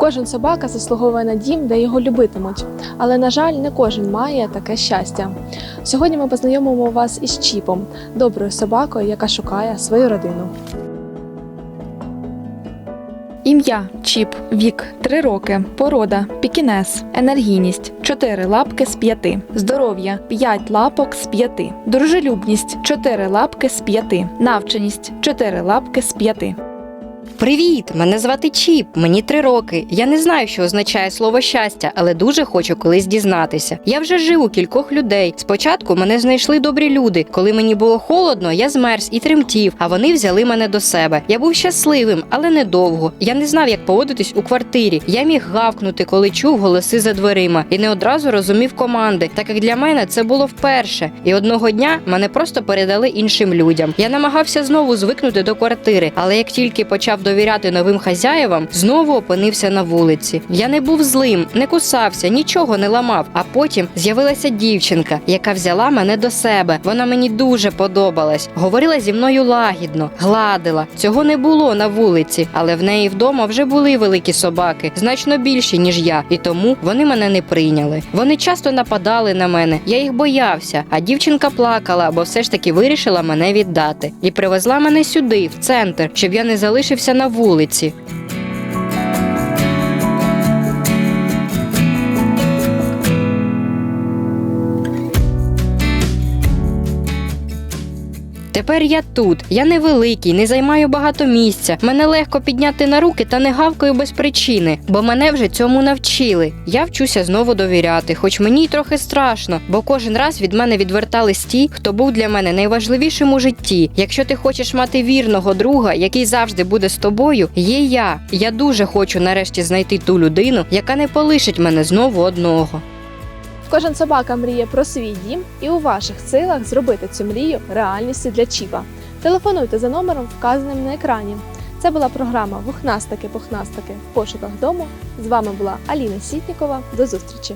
Кожен собака заслуговує на дім, де його любитимуть. Але, на жаль, не кожен має таке щастя. Сьогодні ми познайомимо вас із Чіпом, доброю собакою, яка шукає свою родину. Ім'я Чіп, вік 3 роки, порода пікінес, енергійність 4 лапки з 5, здоров'я 5 лапок з 5, дружелюбність 4 лапки з 5, навченість 4 лапки з 5. Привіт! Мене звати Чіп, мені три роки. Я не знаю, що означає слово щастя, але дуже хочу колись дізнатися. Я вже жив у кількох людей. Спочатку мене знайшли добрі люди. Коли мені було холодно, я змерз і тремтів, а вони взяли мене до себе. Я був щасливим, але недовго. Я не знав, як поводитись у квартирі. Я міг гавкнути, коли чув голоси за дверима, і не одразу розумів команди, так як для мене це було вперше. І одного дня мене просто передали іншим людям. Я намагався знову звикнути до квартири, але як тільки почав довіряти новим хазяєвам, знову опинився на вулиці. Я не був злим, не кусався, нічого не ламав. А потім з'явилася дівчинка, яка взяла мене до себе. Вона мені дуже подобалась. Говорила зі мною лагідно, гладила. Цього не було на вулиці, але в неї вдома вже були великі собаки, значно більші ніж я, і тому вони мене не прийняли. Вони часто нападали на мене. Я їх боявся. А дівчинка плакала, бо все ж таки вирішила мене віддати. І привезла мене сюди, в центр, щоб я не залишився на вулиці. Тепер я тут. Я невеликий, не займаю багато місця. Мене легко підняти на руки та не гавкаю без причини, бо мене вже цьому навчили. Я вчуся знову довіряти, хоч мені й трохи страшно, бо кожен раз від мене відвертались ті, хто був для мене найважливішим у житті. Якщо ти хочеш мати вірного друга, який завжди буде з тобою, є я. Я дуже хочу нарешті знайти ту людину, яка не полишить мене знову одного. Кожен собака мріє про свій дім, і у ваших силах зробити цю мрію реальністю для Чіпа. Телефонуйте за номером, вказаним на екрані. Це була програма Вухнастики-пухнастики в пошуках дому. З вами була Аліна Сітнікова. До зустрічі!